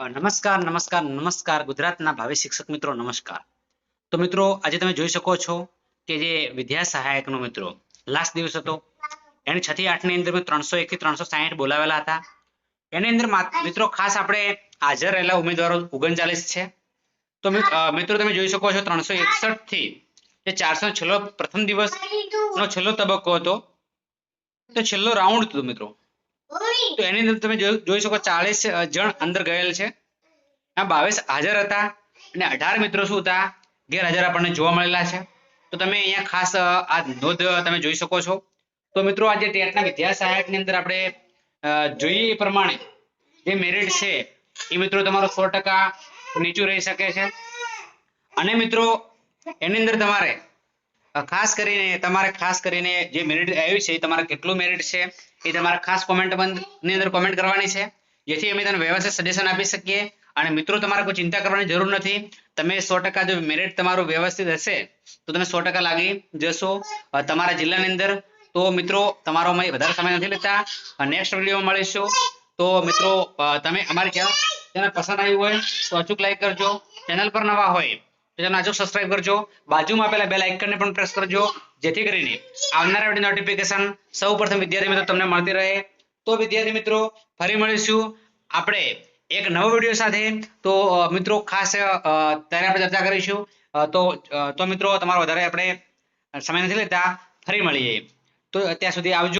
નમસ્કાર નમસ્કાર નમસ્કાર ગુજરાતના ભાવિ શિક્ષક મિત્રો, નમસ્કાર. તો મિત્રો, આજે તમે જોઈ શકો છો કે જે વિદ્યા સહાયકનો મિત્રો, લાસ્ટ દિવસ હતો. એને છ થી આઠની અંદર ત્રણસો એક થી ત્રણસો સાહીઠ બોલાવેલા હતા. એની અંદર મિત્રો, ખાસ આપણે હાજર રહેલા ઉમેદવારો ઓગણચાલીસ છે. તો મિત- મિત્રો, તમે જોઈ શકો છો ત્રણસો એકસઠથી જે ચારસો છેલ્લો પ્રથમ દિવસ નો છેલ્લો તબક્કો હતો. તો છેલ્લો રાઉન્ડ હતો, મિત્રો. તો એની અંદર તમે જોઈ શકો ચાલીસ જણ અંદર ગયેલ છે. બાવીસ હાજર હતા અને અઢાર મિત્રો શું હતા? ગેરહાજર આપણને જોવા મળેલા છે. તો તમે અહીંયા ખાસ આ નોંધ તમે જોઈ શકો છો. તો મિત્રો આજે ટેટના વિદ્યા સહાયકની અંદર આપણે જોઈએ એ પ્રમાણે જે મેરિટ છે, એ મિત્રો તમારો સો ટકા નીચું રહી શકે છે. અને મિત્રો, એની અંદર તમારે ખાસ કરીને તમારે ખાસ કરીને જે મેરિટ આવ્યું છે તમારે કેટલું મેરિટ છે, એ તમારે ખાસ કોમેન્ટની અંદર કોમેન્ટ કરવાની છે. જેથી અમે તમને વ્યવસ્થિત સજેશન આપી શકીએ અને મિત્રો, તમારે કોઈ ચિંતા કરવાની જરૂર નથી. તમે સો જો મેરિટ તમારું વ્યવસ્થિત હશે, તો તમે સો ટકા લાગી જશો. તમારા જિલ્લાની અંદર, તો મિત્રો, તમારો અમે વધારે સમય નથી લેતા. નેક્સ્ટ વિડીયોમાં મળીશું. તો મિત્રો તમે અમારી ચેનલ પસંદ આવી હોય, તો અચૂક લાઈક કરજો. ચેનલ પર નવા હોય ચેનલ અચૂક સબસ્ક્રાઇબ કરજો. બાજુમાં આપેલા બેલ આઇકનને પણ પ્રેસ કરજો, જેથી કરીને આવનારા વીડિયો નોટિફિકેશન સૌ વિદ્યાર્થી મિત્રો તમને મળતી રહે. તો વિદ્યાર્થી મિત્રો, ફરી મળીશું. આપણે એક નવો વીડિયો સાથે. તો મિત્રો, ખાસ ત્યારે આપણે ચર્ચા કરીશું. તો તો મિત્રો, તમારો વધારે આપણે સમય નથી લેતા. ફરી મળીએ. તો, ત્યાં સુધી આવજો.